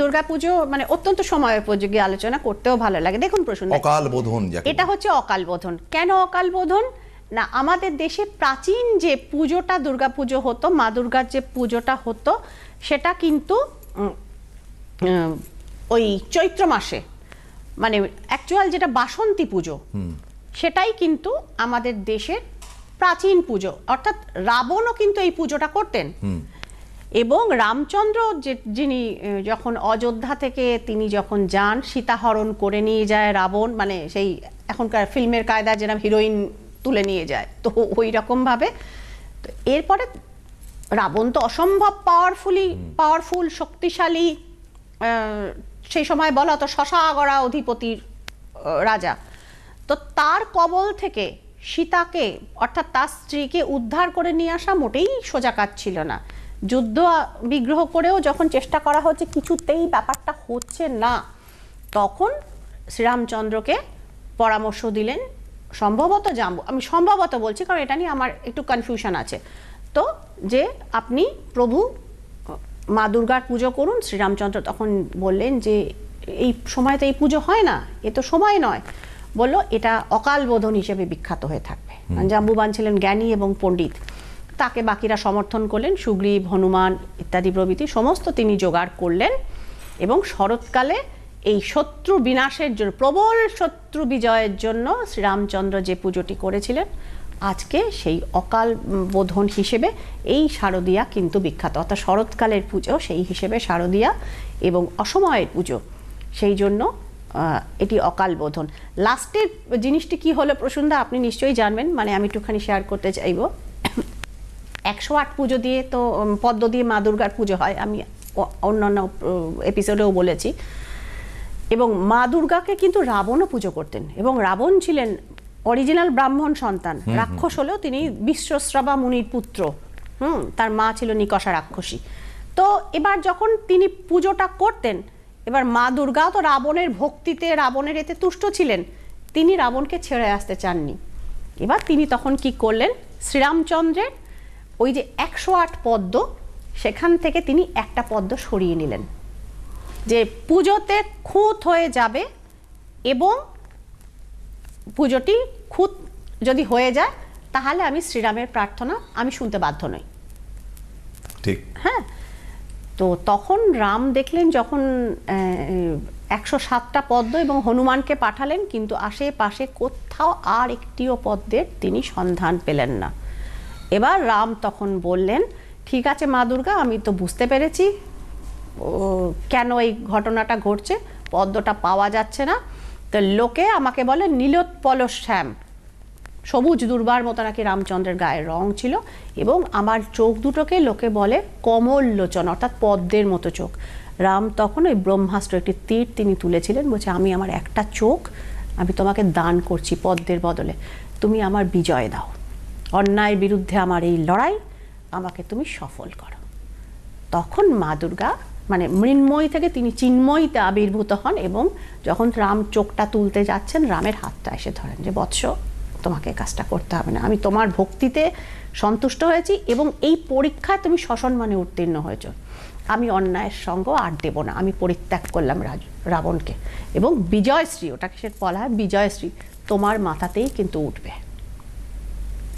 দুর্গাপুজো মানে অত্যন্ত সময় উপযোগী আলোচনা করতেও ভালো লাগে। দেখুন প্রশ্ন অকাল বোধন এটা হচ্ছে অকাল বোধন। কেন অকাল বোধন? না আমাদের দেশে প্রাচীন যে পুজোটা দুর্গাপুজো হতো মা দুর্গার যে পুজোটা হতো সেটা কিন্তু ওই চৈত্র মাসে মানে অ্যাকচুয়াল যেটা বাসন্তী পুজো সেটাই কিন্তু আমাদের দেশের প্রাচীন পুজো। অর্থাৎ রাবণও কিন্তু এই পুজোটা করতেন। এবং রামচন্দ্র যে যিনি যখন অযোধ্যা থেকে তিনি যখন যান সীতাহরণ করে নিয়ে যায় রাবণ মানে সেই এখনকার ফিল্মের কায়দা যেরকম হিরোইন তুলে নিয়ে যায় তো ওই রকমভাবে তো এরপরে রাবণ তো অসম্ভব পাওয়ারফুলি পাওয়ারফুল শক্তিশালী সেই সময় বলা হতো শশাগড়া অধিপতির রাজা। তো তার কবল থেকে সীতাকে অর্থাৎ তার স্ত্রীকে উদ্ধার করে নিয়ে আসা মোটেই সোজা কাজ ছিল না। যুদ্ধ বিগ্রহ করেও যখন চেষ্টা করা হচ্ছে কিছুতেই ব্যাপারটা হচ্ছে না। তখন শ্রীরামচন্দ্রকে পরামর্শ দিলেন সম্ভবত জাম্বু আমি সম্ভবত বলছি কারণ এটা নিয়ে আমার একটু কনফিউশন আছে। তো যে আপনি প্রভু মা দুর্গার পুজো করুন শ্রীরামচন্দ্র তখন বললেন যে এই সময় তো এই পুজো হয় না এ তো সময় নয়। বলল এটা অকাল বোধন হিসেবে বিখ্যাত হয়ে থাকবে। জাম্বুবান ছিলেন জ্ঞানী এবং পণ্ডিত। তাকে বাকিরা সমর্থন করলেন সুগ্রীব হনুমান ইত্যাদি প্রভৃতি সমস্ত তিনি জোগাড় করলেন এবং শরৎকালে এই শত্রু বিনাশের জন্য, প্রবল শত্রু বিজয়ের জন্য শ্রীরামচন্দ্র যে পুজোটি করেছিলেন, আজকে সেই অকাল বোধন হিসেবে এই শারদীয়া কিন্তু বিখ্যাত। অর্থাৎ শরৎকালের পুজো সেই হিসেবে শারদীয়া এবং অসময়ের পুজো সেই জন্য এটি অকাল বোধন। লাস্টের জিনিসটি কি হলো প্রসন্দা আপনি নিশ্চয়ই জানবেন মানে আমি একটুখানি শেয়ার করতে চাইব। একশো আট পুজো দিয়ে তো পদ্ম দিয়ে মা দুর্গার পুজো হয় আমি অন্যান্য এপিসোডেও বলেছি। এবং মা দুর্গাকে কিন্তু রাবণও পুজো করতেন এবং রাবণ ছিলেন অরিজিনাল ব্রাহ্মণ সন্তান রাক্ষস হলেও তিনি বিশ্বশ্রবা মুনির পুত্র হুম তার মা ছিল নিকষা রাক্ষসী। তো এবার যখন তিনি পুজোটা করতেন এবার মা দুর্গাও তো রাবণের ভক্তিতে রাবণের এতে তুষ্ট ছিলেন তিনি রাবণকে ছেড়ে আসতে চাননি। এবার তিনি তখন কি করলেন শ্রীরামচন্দ্রের ওই যে একশো আট পদ্ম সেখান থেকে তিনি একটা পদ্ম সরিয়ে নিলেন। যে পুজোতে খুঁত হয়ে যাবে এবং পুজোটি খুঁত যদি হয়ে যায় তাহলে আমি শ্রীরামের প্রার্থনা আমি শুনতে বাধ্য নই। ঠিক। হ্যাঁ? তো তখন রাম দেখলেন যখন একশো সাতটা পদ্ম এবং হনুমানকে পাঠালেন কিন্তু আশেপাশে কোথাও আর একটিও পদ্মের তিনি সন্ধান পেলেন না। এবার রাম তখন বললেন, ঠিক আছে মা দুর্গা, আমি তো বুঝতে পেরেছি। কেন এই ঘটনাটা ঘটছে? পদ্মটা পাওয়া যাচ্ছে না। তো লোকে আমাকে বলে, নীলোৎপল শ্যাম। সবুজ দুর্বার মতো নাকি রামচন্দ্রের গায়ের রং ছিল এবং আমার চোখ দুটোকে লোকে বলে কমল লোচন অর্থাৎ পদ্মের মতো চোখ। রাম তখন ওই ব্রহ্মাস্ত্র একটি তীর তিনি তুলেছিলেন, বলছে, আমি আমার একটা চোখ, আমি তোমাকে দান করছি পদ্মের বদলে। তুমি আমার বিজয় দাও। অন্যায়ের বিরুদ্ধে আমার এই লড়াই, আমাকে তুমি সফল করো। তখন মা দুর্গা মানে মৃন্ময়ী থেকে তিনি চিন্ময়ীতে আবির্ভূত হন এবং যখন রাম চোখটা তুলতে যাচ্ছেন, রামের হাতটা এসে ধরেন যে, বৎস, তোমাকে কাজটা করতে হবে না। আমি তোমার ভক্তিতে সন্তুষ্ট হয়েছি এবং এই পরীক্ষায় তুমি সসম্মানে উত্তীর্ণ হয়েছ। আমি অন্যায়ের সঙ্গ আর দেব না। আমি পরিত্যাগ করলাম রাজ- রাবণকে এবং বিজয়শ্রী, ওটাকে সে বলা হয় বিজয়শ্রী, তোমার মাথাতেই কিন্তু উঠবে।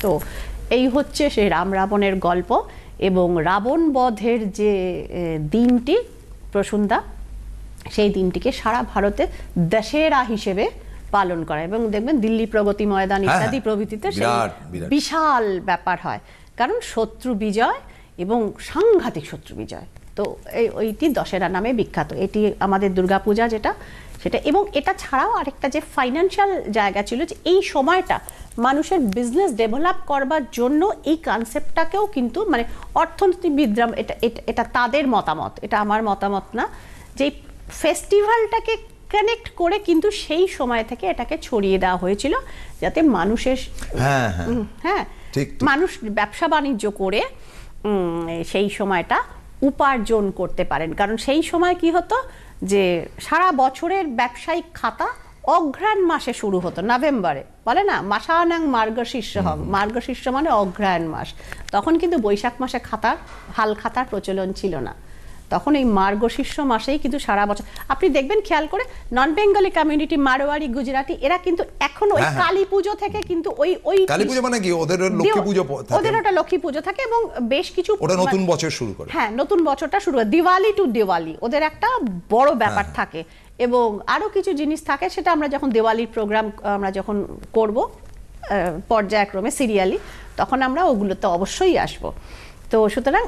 তো এই হচ্ছে সেই রাম রাবণের গল্প এবং রাবণ বধের যে দিনটি প্রসন্দা সেই দিনটিকে সারা ভারতে দশেরা হিসেবে পালন করা এবং দেখবেন দিল্লি প্রগতি ময়দান হ্যাঁ, ইত্যাদি হ্যাঁ। প্রভৃতিতে। বিশাল ব্যাপার হয় কারণ শত্রু বিজয় এবং সাংঘাতিক শত্রু বিজয় তো এই ওইটি দশেরা নামে বিখ্যাত। এটি আমাদের দুর্গাপূজা যেটা সেটা এবং এটা ছাড়াও আরেকটা যে ফাইন্যান্সিয়াল জায়গা ছিল যে এই সময়টা মানুষের বিজনেস ডেভেলপ করবার জন্য এই কনসেপ্টটাকেও কিন্তু মানে অর্থনীতিবিদরা এটা এটা- এটা তাদের মতামত এটা আমার মতামত না। যে ফেস্টিভ্যালটাকে কানেক্ট করে কিন্তু সেই সময় থেকে এটাকে ছড়িয়ে দেওয়া হয়েছিল যাতে মানুষের হ্যাঁ হ্যাঁ। হ্যাঁ। মানুষ ব্যবসা বাণিজ্য করে সেই সময়টা উপার্জন করতে পারেন। কারণ সেই সময় কি হতো যে সারা বছরের ব্যবসায়িক খাতা অঘ্রাণ মাসে শুরু হতো নভেম্বরে। বলে না? মাসানাং মার্গশীর্ষ হম মার্গশীর্ষ মানে অঘ্রায়ণ মাস। তখন কিন্তু বৈশাখ মাসে খাতার হাল খাতার প্রচলন ছিল না। তখন এই মার্গশীর্ষ মাসেই কিন্তু সারা বছর আপনি দেখবেন খেয়াল করে non Bengali community Marwari Gujarati এরা কিন্তু এখন ওই হ্যাঁ, হ্যাঁ। কালী পুজো থেকে কিন্তু ওই ওই কালী পুজো মানে কি? ওদের লক্ষ্মী পুজো থাকে। ওদের ওটা লক্ষ্মী পুজো থাকে এবং বেশ কিছু ওটা নতুন বছর শুরু করে। হ্যাঁ নতুন বছরটা শুরু হয়। দিওয়ালি টু দিওয়ালি ওদের একটা বড় ব্যাপার হ্যাঁ। থাকে। এবং আরও কিছু জিনিস থাকে সেটা আমরা যখন দিওয়ালির প্রোগ্রাম আমরা যখন করব পর্যায়ক্রমে সিরিয়ালি তখন আমরা ওগুলোতে অবশ্যই আসব। তো সুতরাং